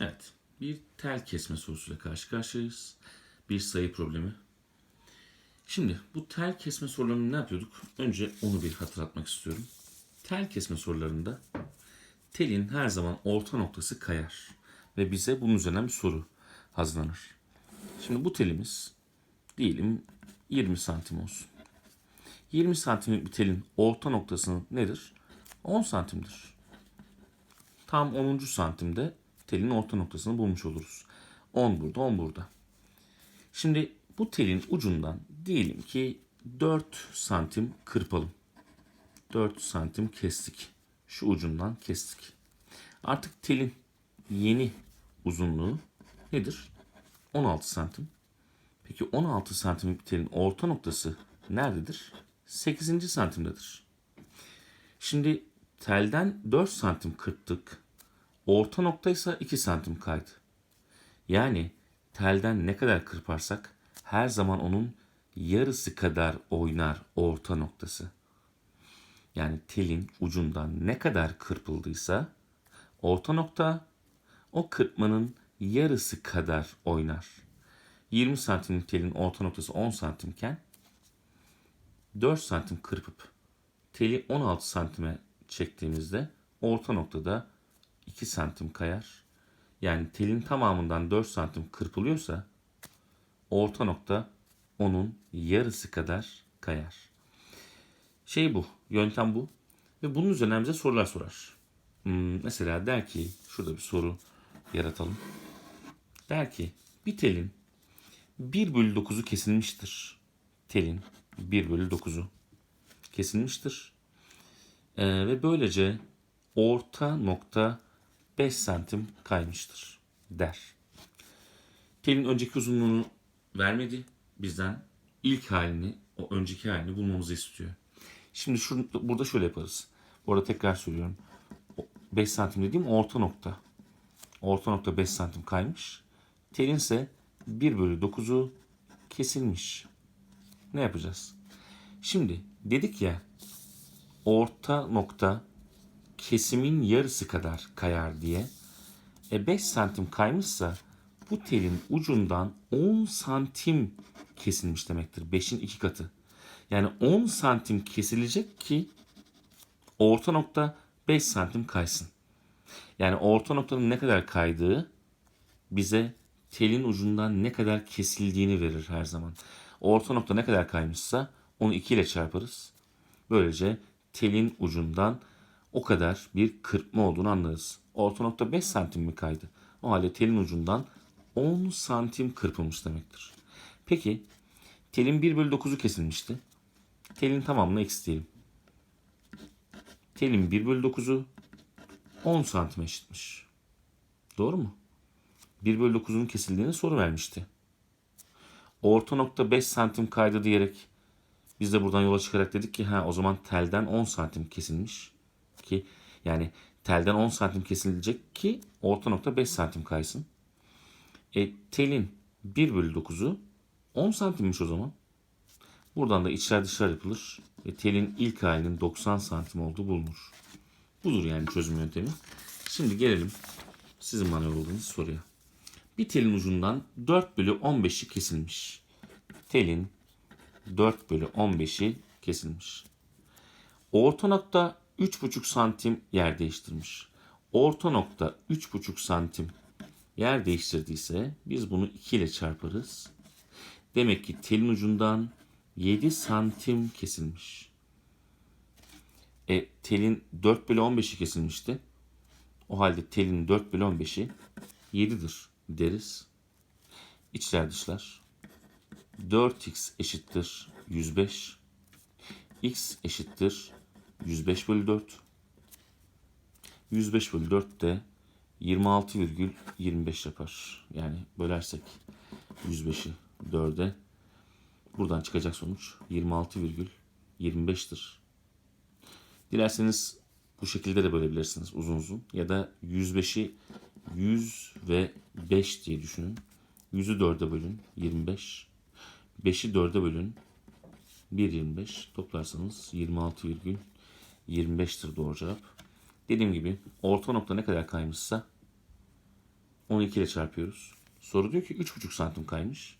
Evet. Bir tel kesme sorusuyla karşı karşıyayız. Bir sayı problemi. Şimdi bu tel kesme sorularını ne yapıyorduk? Önce onu bir hatırlatmak istiyorum. Tel kesme sorularında telin her zaman orta noktası kayar. Ve bize bunun üzerinden bir soru hazırlanır. Şimdi bu telimiz diyelim 20 santim olsun. 20 santimlik bir telin orta noktası nedir? 10 santimdir. Tam 10. santimde telin orta noktasını bulmuş oluruz. 10 burada, 10 burada. Şimdi bu telin ucundan diyelim ki 4 santim kırpalım. 4 santim kestik. Şu ucundan kestik. Artık telin yeni uzunluğu nedir? 16 santim. Peki 16 santimlik telin orta noktası nerededir? 8. santimdedir. Şimdi telden 4 santim kırptık. Orta nokta ise 2 santim kaydı. Yani telden ne kadar kırparsak her zaman onun yarısı kadar oynar orta noktası. Yani telin ucundan ne kadar kırpıldıysa orta nokta o kırpmanın yarısı kadar oynar. 20 santimlik telin orta noktası 10 santimken 4 santim kırpıp teli 16 santime çektiğimizde orta noktada 2 santim kayar. Yani telin tamamından 4 santim kırpılıyorsa orta nokta onun yarısı kadar kayar. Şey bu, yöntem bu. Ve bunun üzerine bize sorular sorar. Hmm, mesela der ki, şurada bir soru yaratalım. Der ki, bir telin 1 bölü 9'u kesilmiştir. Telin 1 bölü 9'u kesilmiştir. Ee, ve böylece orta nokta 5 santim kaymıştır der. Telin önceki uzunluğunu vermedi. Bizden ilk halini, o önceki halini bulmamızı istiyor. Şimdi şunu, burada şöyle yaparız. Bu arada tekrar söylüyorum. 5 santim dediğim orta nokta. Orta nokta 5 santim kaymış. Telin ise 1 bölü 9'u kesilmiş. Ne yapacağız? Şimdi dedik ya orta nokta kesimin yarısı kadar kayar diye. E 5 santim kaymışsa bu telin ucundan 10 santim kesilmiş demektir. 5'in 2 katı. Yani 10 santim kesilecek ki orta nokta 5 santim kaysın. Yani orta noktanın ne kadar kaydığı bize telin ucundan ne kadar kesildiğini verir her zaman. Orta nokta ne kadar kaymışsa onu 2 ile çarparız. Böylece telin ucundan o kadar bir kırpma olduğunu anlarız. Orta nokta 5 santim mi kaydı? O halde telin ucundan 10 santim kırpılmış demektir. Peki telin 1 bölü 9'u kesilmişti. Telin tamamını diyelim. Telin 1 bölü 9'u 10 santim eşitmiş. Doğru mu? 1 bölü 9'un kesildiğini soru vermişti. Orta nokta 5 santim kaydı diyerek biz de buradan yola çıkarak dedik ki ha o zaman telden 10 santim kesilmiş. Ki yani telden 10 santim kesilecek ki orta nokta 5 santim kaysın. E, telin 1 bölü 9'u 10 santimmiş o zaman. Buradan da içler dışlar yapılır. Ve telin ilk halinin 90 santim olduğu bulunur. Budur yani çözüm yöntemi. Şimdi gelelim sizin bana yolladığınız soruya. Bir telin ucundan 4 bölü 15'i kesilmiş. Telin 4 bölü 15'i kesilmiş. Orta nokta 3,5 santim yer değiştirmiş. Orta nokta 3,5 santim yer değiştirdiyse biz bunu 2 ile çarparız. Demek ki telin ucundan 7 santim kesilmiş. E, telin 4 bölü 15'i kesilmişti. O halde telin 4 bölü 15'i 7'dir deriz. İçler dışlar. 4x eşittir 105. x eşittir 105 bölü 4. 105 bölü 4 de 26,25 yapar. Yani bölersek 105'i 4'e buradan çıkacak sonuç 26,25'tir. Dilerseniz bu şekilde de bölebilirsiniz uzun uzun. Ya da 105'i 100 ve 5 diye düşünün. 100'ü 4'e bölün 25. 5'i 4'e bölün 1.25 toplarsanız 26,25'tir doğru cevap. Dediğim gibi orta nokta ne kadar kaymışsa 12 ile çarpıyoruz. Soru diyor ki 3,5 santim kaymış.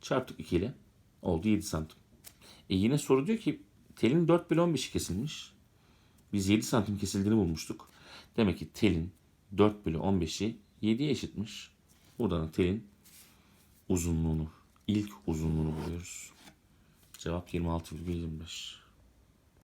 Çarptık 2 ile. Oldu 7 santim. E yine soru diyor ki telin 4 bölü 15'i kesilmiş. Biz 7 santim kesildiğini bulmuştuk. Demek ki telin 4 bölü 15'i 7'ye eşitmiş. Buradan da telin uzunluğunu, ilk uzunluğunu buluyoruz. Cevap 26,25.